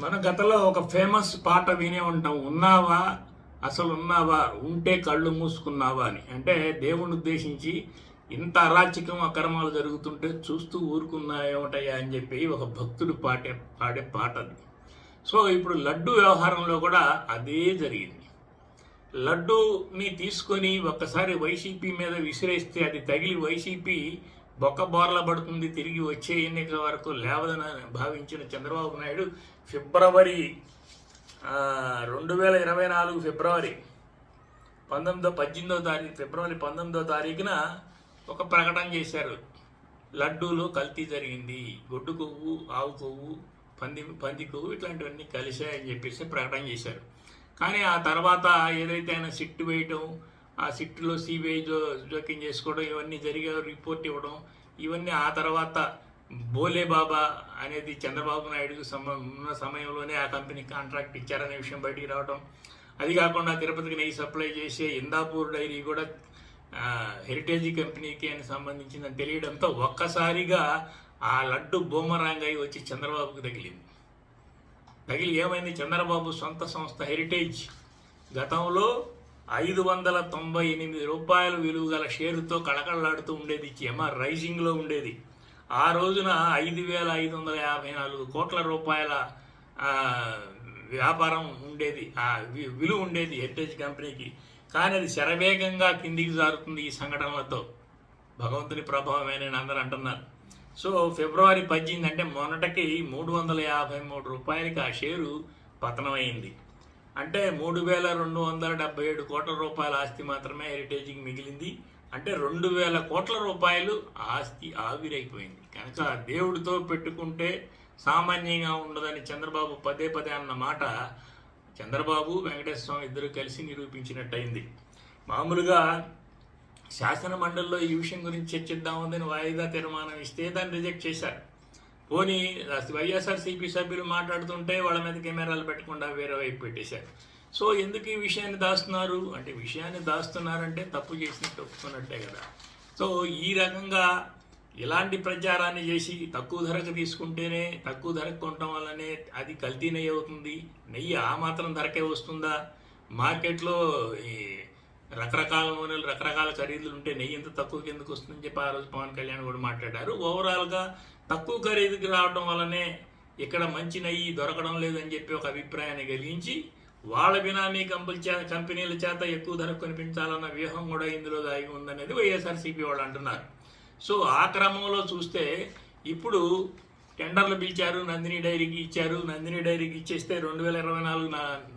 మన గతంలో ఒక ఫేమస్ పాట వినే ఉంటాం. ఉన్నావా? అసలు ఉన్నావా? ఉంటే కళ్ళు మూసుకున్నావా? అని. అంటే దేవుణ్ణి ఉద్దేశించి ఇంత అరాచకం అక్రమాలు జరుగుతుంటే చూస్తూ ఊరుకున్నాయేమిటయ్యా అని చెప్పి ఒక భక్తుడు పాడే పాడే పాట అది. సో ఇప్పుడు లడ్డు వ్యవహారంలో కూడా అదే జరిగింది. లడ్డూని తీసుకొని ఒక్కసారి వైసీపీ మీద విసిరేస్తే అది తగిలి వైసీపీ బొక్క బోర్ల పడుతుంది తిరిగి వచ్చే ఎన్నికల వరకు లేవదని భావించిన చంద్రబాబు నాయుడు ఫిబ్రవరి రెండు వేల ఇరవై నాలుగు ఫిబ్రవరి పంతొమ్మిదో పద్దెనిమిదో తారీఖు ఫిబ్రవరి పంతొమ్మిదో తారీఖున ఒక ప్రకటన చేశారు. లడ్డూలో కల్తీ జరిగింది గొడ్డు కొవ్వు ఆవు కొవ్వు పంది పంది కొవ్వు ఇట్లాంటివన్నీ కలిశాయని చెప్పేసి ప్రకటన చేశారు. కానీ ఆ తర్వాత ఏదైతే ఆయన సిట్ వేయటం ఆ సిట్లో సిబిఐ జో జోక్యం చేసుకోవడం ఇవన్నీ జరిగే రిపోర్ట్ ఇవ్వడం ఇవన్నీ ఆ తర్వాత బోలే బాబా అనేది చంద్రబాబు నాయుడుకు సమ ఉన్న సమయంలోనే ఆ కంపెనీ కాంట్రాక్ట్ ఇచ్చారనే విషయం బయటికి రావడం అది కాకుండా తిరుపతికి నెయ్యి సప్లై చేసే ఇందాపూర్ డైరీ కూడా హెరిటేజ్ కంపెనీకి అని సంబంధించిందని తెలియడంతో ఒక్కసారిగా ఆ లడ్డు బూమరాంగ్ అయి వచ్చి చంద్రబాబుకు తగిలింది. తగిలి ఏమైంది? చంద్రబాబు సొంత సంస్థ హెరిటేజ్ గతంలో ఐదు వందల తొంభై ఎనిమిది రూపాయల విలువ గల షేరుతో కళకళలాడుతూ ఉండేది ఎంఆర్ రైజింగ్లో ఉండేది. ఆ రోజున ఐదు వేల ఐదు వందల యాభై నాలుగు కోట్ల రూపాయల వ్యాపారం ఉండేది. ఆ వి- విలువ ఉండేది హెరిటేజ్ కంపెనీకి. కానీ అది శరవేగంగా కిందికి జారుతుంది ఈ సంఘటనలతో. భగవంతుని ప్రభావమేనని అందరూ అంటున్నారు. సో ఫిబ్రవరి పద్దెనిమిది అంటే మొన్నటికి మూడు వందల యాభై మూడు రూపాయలకి ఆ షేరు పతనమైంది. అంటే మూడు వేల రెండు వందల డెబ్బై ఏడు కోట్ల రూపాయల ఆస్తి మాత్రమే హెరిటేజ్కి మిగిలింది. అంటే రెండు వేల కోట్ల రూపాయలు ఆస్తి ఆవిరైపోయింది. కనుక దేవుడితో పెట్టుకుంటే సామాన్యంగా ఉండదని చంద్రబాబు పదే పదే అన్న మాట చంద్రబాబు వెంకటేశ్వర స్వామి ఇద్దరు కలిసి నిరూపించినట్టయింది. మామూలుగా శాసన మండలిలో ఈ విషయం గురించి చర్చిద్దామని వాయిదా తీర్మానం ఇస్తే దాన్ని రిజెక్ట్ చేశారు. పోనీ వైఎస్ఆర్సీపీ సభ్యులు మాట్లాడుతుంటే వాళ్ళ మీద కెమెరాలు పెట్టకుండా వేరే వైపు పెట్టేశారు. సో ఎందుకు ఈ విషయాన్ని దాస్తున్నారు? అంటే విషయాన్ని దాస్తున్నారంటే తప్పు చేసినట్టు ఒప్పుకున్నట్టే కదా. సో ఈ రకంగా ఇలాంటి ప్రచారాన్ని చేసి తక్కువ ధరకు తీసుకుంటేనే తక్కువ ధరకు కొనటం వల్లనే అది కల్తీ నెయ్యి అవుతుంది. నెయ్యి ఆ మాత్రం ధరకే వస్తుందా? మార్కెట్లో ఈ రకరకాల నూనెలు రకరకాల ఖరీదులు ఉంటే నెయ్యి ఎంత తక్కువ కిందకు వస్తుందని చెప్పి ఆ రోజు పవన్ కళ్యాణ్ కూడా మాట్లాడారు. ఓవరాల్గా తక్కువ ఖరీదుకి రావడం వల్లనే ఇక్కడ మంచి నెయ్యి దొరకడం లేదని చెప్పి ఒక అభిప్రాయాన్ని కలిగించి వాళ్ళ బినామీ కంపెనీ కంపెనీల చేత ఎక్కువ ధర కొనిపించాలన్న వ్యూహం కూడా ఇందులో దాగి ఉందనేది వైఎస్ఆర్సీపీ వాళ్ళు అంటున్నారు. సో ఆ క్రమంలో చూస్తే ఇప్పుడు టెండర్లు పిలిచారు నందిని డైరీకి ఇచ్చారు నందిని డైరీకి ఇచ్చేస్తే రెండు వేల ఇరవై నాలుగు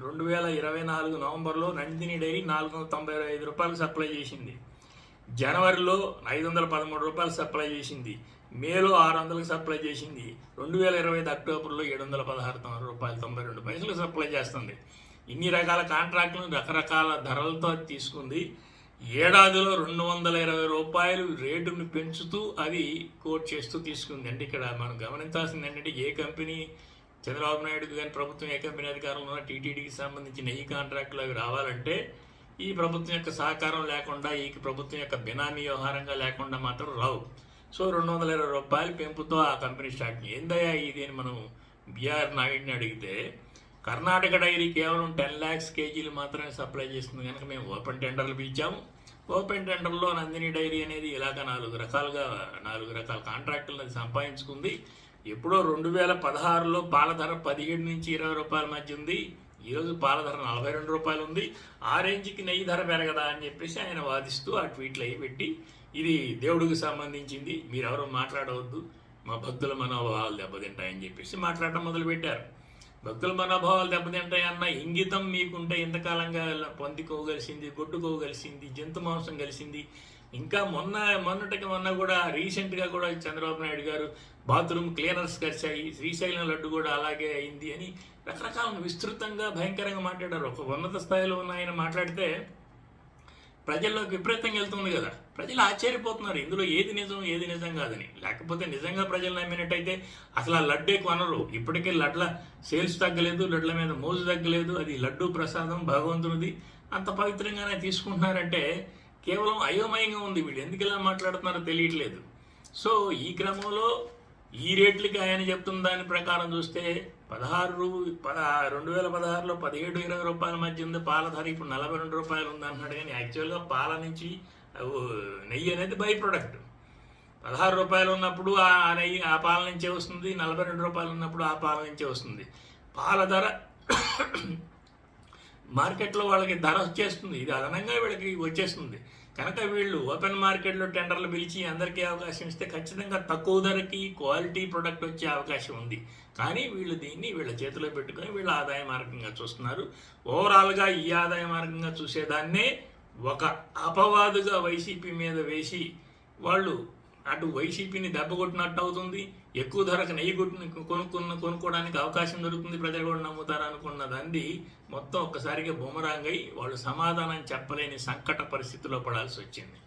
రెండు వేల ఇరవై నాలుగు నవంబర్లో నందిని డైరీ నాలుగు వందల తొంభై ఐదు రూపాయలు సప్లై చేసింది. జనవరిలో ఐదు వందల పదమూడు రూపాయలు సప్లై చేసింది. మేలో ఆరు వందలకు సప్లై చేసింది. రెండు వేల ఇరవై ఐదు అక్టోబర్లో ఏడు వందల పదహారు తొమ్మిది రూపాయలు తొంభై రెండు పైసలు సప్లై చేస్తుంది. ఇన్ని రకాల కాంట్రాక్టులను రకరకాల ధరలతో తీసుకుంది. ఏడాదిలో రెండు వందల ఇరవై రూపాయలు రేటును పెంచుతూ అది కోట్ చేస్తూ తీసుకుంది. అంటే ఇక్కడ మనం గమనించాల్సింది ఏంటంటే ఏ కంపెనీ చంద్రబాబు నాయుడు కానీ ప్రభుత్వం ఏ కంపెనీ అధికారంలో ఉన్న టీటీడీకి సంబంధించిన ఈ కాంట్రాక్టులు అవి రావాలంటే ఈ ప్రభుత్వం యొక్క సహకారం లేకుండా ఈ ప్రభుత్వం యొక్క బినామీ వ్యవహారంగా లేకుండా మాత్రం రావు. సో రెండు వందల ఇరవై రూపాయల పెంపుతో ఆ కంపెనీ స్టార్ట్ ఏందయ్యా ఇది అని మనం బీఆర్ నాయుడిని అడిగితే కర్ణాటక డైరీ కేవలం టెన్ ల్యాక్స్ కేజీలు మాత్రమే సప్లై చేస్తుంది. కనుక మేము ఓపెన్ టెండర్లు పిలిచాము. ఓపెన్ టెండర్లో నందిని డైరీ అనేది ఇలాగ నాలుగు రకాలుగా నాలుగు రకాల కాంట్రాక్టులను సంపాదించుకుంది. ఎప్పుడో రెండు వేల పదహారులో పాల ధర పదిహేడు నుంచి ఇరవై రూపాయల మధ్య ఉంది. ఈరోజు పాల ధర నలభై రెండు రూపాయలు ఉంది. ఆ రేంజ్కి నెయ్యి ధర పెరగదా అని చెప్పేసి ఆయన వాదిస్తూ ఆ ట్వీట్లు అవి పెట్టి ఇది దేవుడికి సంబంధించింది. మీరెవరూ మాట్లాడవద్దు. మా భక్తుల మనోభావాలు దెబ్బతింటాయని చెప్పేసి మాట్లాడటం మొదలుపెట్టారు. భక్తుల మనోభావాలు దెబ్బతింటాయన్న ఇంగితం మీకుంటే ఇంతకాలంగా పొంది కొట్టుకోగలిసింది జంతు మాంసం కలిసింది. ఇంకా మొన్న మొన్నటికి మొన్న కూడా రీసెంట్గా కూడా చంద్రబాబు నాయుడు గారు బాత్రూమ్ క్లీనర్స్ కలిసాయి శ్రీశైలం లడ్డు కూడా అలాగే అయింది అని రకరకాల విస్తృతంగా భయంకరంగా మాట్లాడారు. ఒక ఉన్నత స్థాయిలో ఉన్న ఆయన మాట్లాడితే ప్రజల్లోకి విపరీతంగా వెళ్తుంది కదా. ప్రజలు ఆశ్చర్యపోతున్నారు ఇందులో ఏది నిజం ఏది నిజం కాదని. లేకపోతే నిజంగా ప్రజలు నమ్మినట్టయితే అసలు ఆ లడ్డే కొనరు ఇప్పటికే లడ్ల సేల్స్ తగ్గలేదు లడ్ల మీద మోజు తగ్గలేదు అది లడ్డు ప్రసాదం భగవంతునిది. అంత పవిత్రంగానే తీసుకుంటున్నారంటే కేవలం అయోమయంగా ఉంది వీళ్ళు ఎందుకు ఇలా మాట్లాడుతున్నారో తెలియట్లేదు. సో ఈ క్రమంలో ఈ రేట్లకి ఆయన చెప్తున్న దాని ప్రకారం చూస్తే పదహారు రూ- పద రెండు వేల పదహారులో పదిహేడు ఇరవై రూపాయల మధ్య ఉంది పాల ధర ఇప్పుడు నలభై రెండు రూపాయలు ఉంది అంటున్నాడు. కానీ యాక్చువల్గా పాల నుంచి నెయ్యి అనేది బై ప్రొడక్ట్. పదహారు రూపాయలు ఉన్నప్పుడు ఆ నెయ్యి ఆ పాల నుంచే వస్తుంది. నలభై రెండు రూపాయలు ఉన్నప్పుడు ఆ పాల నుంచే వస్తుంది. పాల ధర మార్కెట్లో వాళ్ళకి ధర వచ్చేస్తుంది. ఇది అదనంగా వీళ్ళకి వచ్చేస్తుంది. కనుక వీళ్ళు ఓపెన్ మార్కెట్లో టెండర్లు పిలిచి అందరికీ అవకాశం ఇస్తే ఖచ్చితంగా తక్కువ ధరకి క్వాలిటీ ప్రొడక్ట్ వచ్చే అవకాశం ఉంది. కానీ వీళ్ళు దీన్ని వీళ్ళ చేతిలో పెట్టుకొని వీళ్ళ ఆదాయ మార్గంగా చూస్తున్నారు. ఓవరాల్గా ఈ ఆదాయ మార్గంగా చూసేదాన్నే ఒక అపవాదుగా వైసీపీ మీద వేసి వాళ్ళు అటు వైసీపీని దెబ్బ కొట్టినట్టు అవుతుంది. ఎక్కువ ధరకు నెయ్యి కొట్టిన కొనుక్కున్న కొనుక్కోవడానికి అవకాశం దొరుకుతుంది ప్రజలు కూడా నమ్ముతారు అనుకున్న దాన్ని మొత్తం ఒక్కసారిగా బుమరాంగ్ అయి వాళ్ళు సమాధానం చెప్పలేని సంకట పరిస్థితిలో పడాల్సి వచ్చింది.